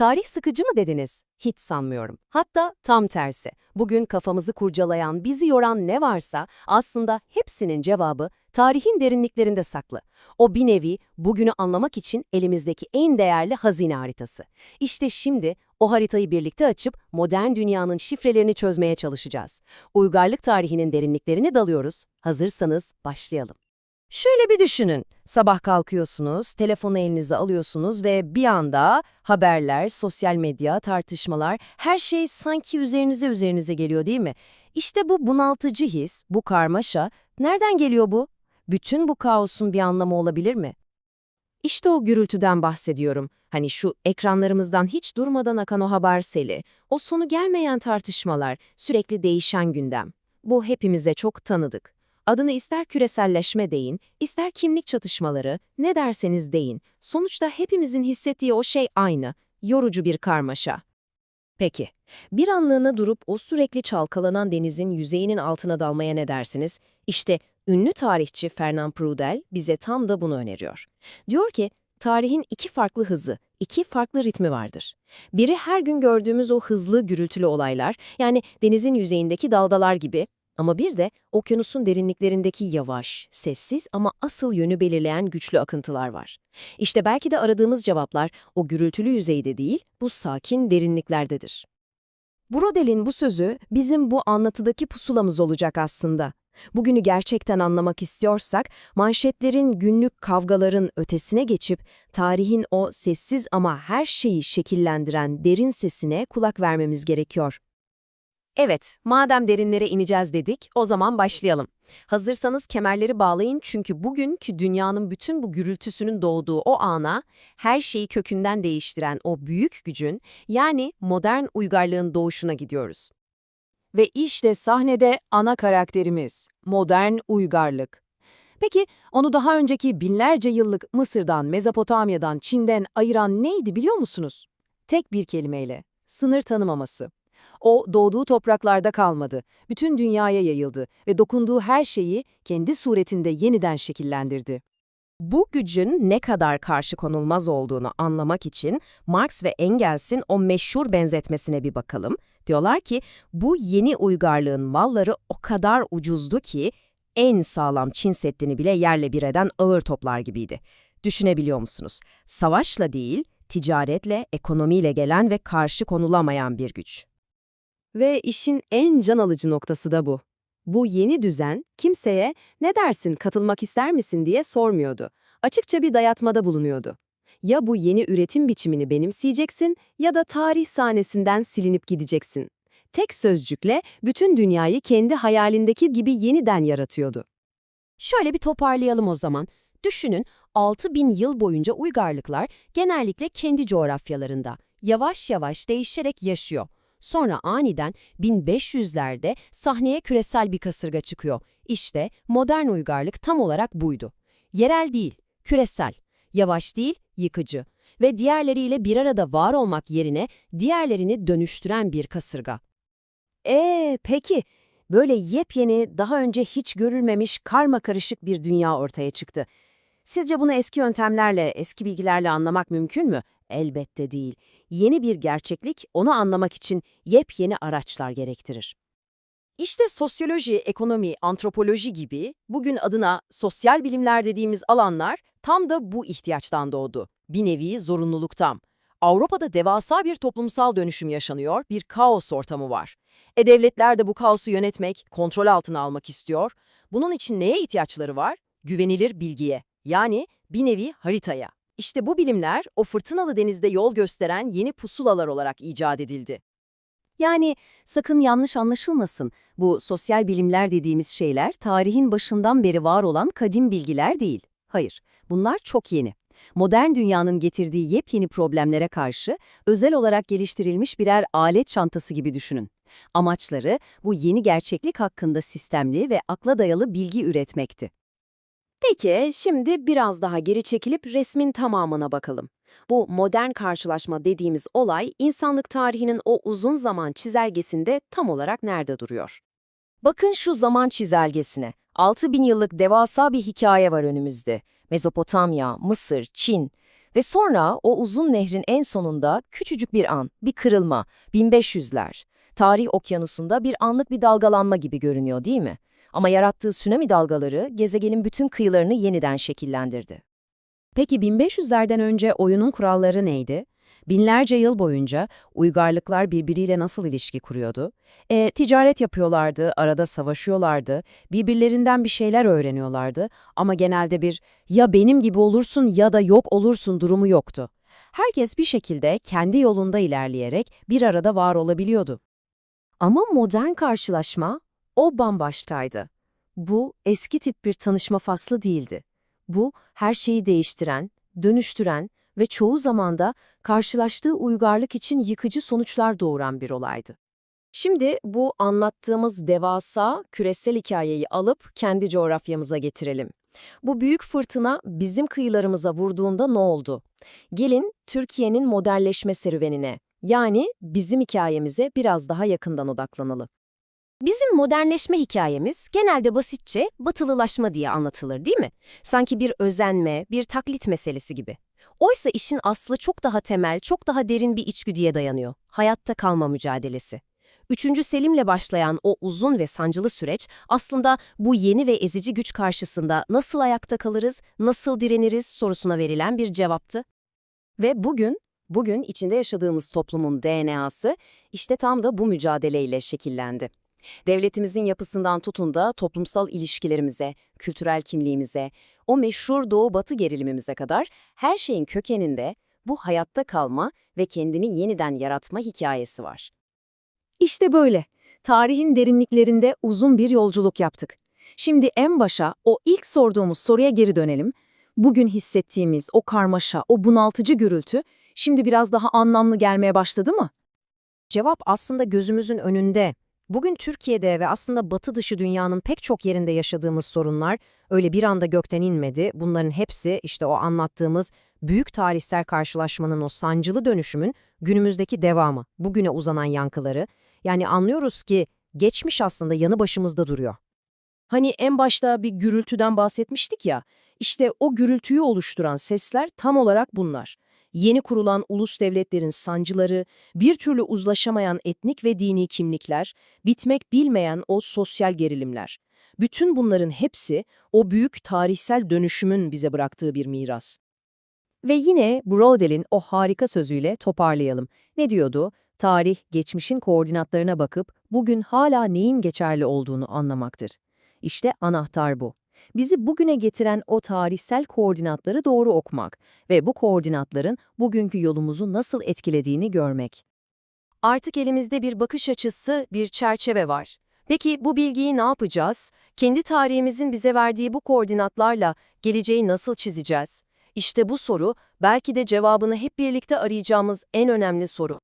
Tarih sıkıcı mı dediniz? Hiç sanmıyorum. Hatta tam tersi. Bugün kafamızı kurcalayan, bizi yoran ne varsa aslında hepsinin cevabı tarihin derinliklerinde saklı. O bir nevi bugünü anlamak için elimizdeki en değerli hazine haritası. İşte şimdi o haritayı birlikte açıp modern dünyanın şifrelerini çözmeye çalışacağız. Uygarlık tarihinin derinliklerine dalıyoruz. Hazırsanız başlayalım. Şöyle bir düşünün. Sabah kalkıyorsunuz, telefonu elinize alıyorsunuz ve bir anda haberler, sosyal medya, tartışmalar, her şey sanki üzerinize üzerinize geliyor değil mi? İşte bu bunaltıcı his, bu karmaşa, nereden geliyor bu? Bütün bu kaosun bir anlamı olabilir mi? İşte o gürültüden bahsediyorum. Hani şu ekranlarımızdan hiç durmadan akan o haber seli, o sonu gelmeyen tartışmalar, sürekli değişen gündem. Bu hepimize çok tanıdık. Adını ister küreselleşme deyin, ister kimlik çatışmaları, ne derseniz deyin. Sonuçta hepimizin hissettiği o şey aynı, yorucu bir karmaşa. Peki, bir anlığına durup o sürekli çalkalanan denizin yüzeyinin altına dalmaya ne dersiniz? İşte ünlü tarihçi Fernand Braudel bize tam da bunu öneriyor. Diyor ki, tarihin iki farklı hızı, iki farklı ritmi vardır. Biri her gün gördüğümüz o hızlı, gürültülü olaylar, yani denizin yüzeyindeki dalgalar gibi ama bir de okyanusun derinliklerindeki yavaş, sessiz ama asıl yönü belirleyen güçlü akıntılar var. İşte belki de aradığımız cevaplar o gürültülü yüzeyde değil, bu sakin derinliklerdedir. Brodel'in bu sözü bizim bu anlatıdaki pusulamız olacak aslında. Bugünü gerçekten anlamak istiyorsak, manşetlerin günlük kavgaların ötesine geçip, tarihin o sessiz ama her şeyi şekillendiren derin sesine kulak vermemiz gerekiyor. Evet, madem derinlere ineceğiz dedik, o zaman başlayalım. Hazırsanız kemerleri bağlayın çünkü bugünkü dünyanın bütün bu gürültüsünün doğduğu o ana, her şeyi kökünden değiştiren o büyük gücün, yani modern uygarlığın doğuşuna gidiyoruz. Ve işte sahnede ana karakterimiz, modern uygarlık. Peki onu daha önceki binlerce yıllık Mısır'dan, Mezopotamya'dan, Çin'den ayıran neydi biliyor musunuz? Tek bir kelimeyle, sınır tanımaması. O doğduğu topraklarda kalmadı, bütün dünyaya yayıldı ve dokunduğu her şeyi kendi suretinde yeniden şekillendirdi. Bu gücün ne kadar karşı konulmaz olduğunu anlamak için Marx ve Engels'in o meşhur benzetmesine bir bakalım. Diyorlar ki bu yeni uygarlığın malları o kadar ucuzdu ki en sağlam Çin Seddi'ni bile yerle bir eden ağır toplar gibiydi. Düşünebiliyor musunuz? Savaşla değil, ticaretle, ekonomiyle gelen ve karşı konulamayan bir güç. Ve işin en can alıcı noktası da bu. Bu yeni düzen kimseye ne dersin katılmak ister misin diye sormuyordu. Açıkça bir dayatmada bulunuyordu. Ya bu yeni üretim biçimini benimseyeceksin ya da tarih sahnesinden silinip gideceksin. Tek sözcükle bütün dünyayı kendi hayalindeki gibi yeniden yaratıyordu. Şöyle bir toparlayalım o zaman. Düşünün 6000 yıl boyunca uygarlıklar genellikle kendi coğrafyalarında yavaş yavaş değişerek yaşıyor. Sonra aniden 1500'lerde sahneye küresel bir kasırga çıkıyor. İşte modern uygarlık tam olarak buydu. Yerel değil, küresel. Yavaş değil, yıkıcı. Ve diğerleriyle bir arada var olmak yerine diğerlerini dönüştüren bir kasırga. Ee, peki, böyle yepyeni, daha önce hiç görülmemiş karma karışık bir dünya ortaya çıktı. Sizce bunu eski yöntemlerle, eski bilgilerle anlamak mümkün mü? Elbette değil. Yeni bir gerçeklik onu anlamak için yepyeni araçlar gerektirir. İşte sosyoloji, ekonomi, antropoloji gibi bugün adına sosyal bilimler dediğimiz alanlar tam da bu ihtiyaçtan doğdu. Bir nevi zorunluluktan. Avrupa'da devasa bir toplumsal dönüşüm yaşanıyor, bir kaos ortamı var. E devletler de bu kaosu yönetmek, kontrol altına almak istiyor. Bunun için neye ihtiyaçları var? Güvenilir bilgiye, yani bir nevi haritaya. İşte bu bilimler o fırtınalı denizde yol gösteren yeni pusulalar olarak icat edildi. Yani sakın yanlış anlaşılmasın, bu sosyal bilimler dediğimiz şeyler tarihin başından beri var olan kadim bilgiler değil. Hayır, bunlar çok yeni. Modern dünyanın getirdiği yepyeni problemlere karşı özel olarak geliştirilmiş birer alet çantası gibi düşünün. Amaçları bu yeni gerçeklik hakkında sistemli ve akla dayalı bilgi üretmekti. Peki, şimdi biraz daha geri çekilip resmin tamamına bakalım. Bu modern karşılaşma dediğimiz olay, insanlık tarihinin o uzun zaman çizelgesinde tam olarak nerede duruyor? Bakın şu zaman çizelgesine. 6000 yıllık devasa bir hikaye var önümüzde. Mezopotamya, Mısır, Çin. Ve sonra o uzun nehrin en sonunda küçücük bir an, bir kırılma, 1500'ler. Tarih okyanusunda bir anlık bir dalgalanma gibi görünüyor değil mi? Ama yarattığı tsunami dalgaları gezegenin bütün kıyılarını yeniden şekillendirdi. Peki 1500'lerden önce oyunun kuralları neydi? Binlerce yıl boyunca uygarlıklar birbiriyle nasıl ilişki kuruyordu? E, ticaret yapıyorlardı, arada savaşıyorlardı, birbirlerinden bir şeyler öğreniyorlardı ama genelde bir ya benim gibi olursun ya da yok olursun durumu yoktu. Herkes bir şekilde kendi yolunda ilerleyerek bir arada var olabiliyordu. Ama modern karşılaşma o bambaşkaydı. Bu eski tip bir tanışma faslı değildi. Bu her şeyi değiştiren, dönüştüren ve çoğu zamanda karşılaştığı uygarlık için yıkıcı sonuçlar doğuran bir olaydı. Şimdi bu anlattığımız devasa küresel hikayeyi alıp kendi coğrafyamıza getirelim. Bu büyük fırtına bizim kıyılarımıza vurduğunda ne oldu? Gelin Türkiye'nin modernleşme serüvenine, yani bizim hikayemize biraz daha yakından odaklanalım. Bizim modernleşme hikayemiz genelde basitçe batılılaşma diye anlatılır değil mi? Sanki bir özenme, bir taklit meselesi gibi. Oysa işin aslı çok daha temel, çok daha derin bir içgüdüye dayanıyor. Hayatta kalma mücadelesi. Üçüncü Selim'le başlayan o uzun ve sancılı süreç aslında bu yeni ve ezici güç karşısında nasıl ayakta kalırız, nasıl direniriz sorusuna verilen bir cevaptı. Ve bugün, bugün içinde yaşadığımız toplumun DNA'sı işte tam da bu mücadeleyle şekillendi. Devletimizin yapısından tutun da toplumsal ilişkilerimize, kültürel kimliğimize, o meşhur Doğu-Batı gerilimimize kadar her şeyin kökeninde bu hayatta kalma ve kendini yeniden yaratma hikayesi var. İşte böyle. Tarihin derinliklerinde uzun bir yolculuk yaptık. Şimdi en başa o ilk sorduğumuz soruya geri dönelim. Bugün hissettiğimiz o karmaşa, o bunaltıcı gürültü şimdi biraz daha anlamlı gelmeye başladı mı? Cevap aslında gözümüzün önünde. Bugün Türkiye'de ve aslında batı dışı dünyanın pek çok yerinde yaşadığımız sorunlar öyle bir anda gökten inmedi. Bunların hepsi işte o anlattığımız büyük tarihsel karşılaşmanın o sancılı dönüşümün günümüzdeki devamı, bugüne uzanan yankıları. Yani anlıyoruz ki geçmiş aslında yanı başımızda duruyor. Hani en başta bir gürültüden bahsetmiştik ya, işte o gürültüyü oluşturan sesler tam olarak bunlar. Yeni kurulan ulus devletlerin sancıları, bir türlü uzlaşamayan etnik ve dini kimlikler, bitmek bilmeyen o sosyal gerilimler. Bütün bunların hepsi o büyük tarihsel dönüşümün bize bıraktığı bir miras. Ve yine Brodel'in o harika sözüyle toparlayalım. Ne diyordu? Tarih, geçmişin koordinatlarına bakıp bugün hala neyin geçerli olduğunu anlamaktır. İşte anahtar bu. Bizi bugüne getiren o tarihsel koordinatları doğru okumak ve bu koordinatların bugünkü yolumuzu nasıl etkilediğini görmek. Artık elimizde bir bakış açısı, bir çerçeve var. Peki bu bilgiyi ne yapacağız? Kendi tarihimizin bize verdiği bu koordinatlarla geleceği nasıl çizeceğiz? İşte bu soru belki de cevabını hep birlikte arayacağımız en önemli soru.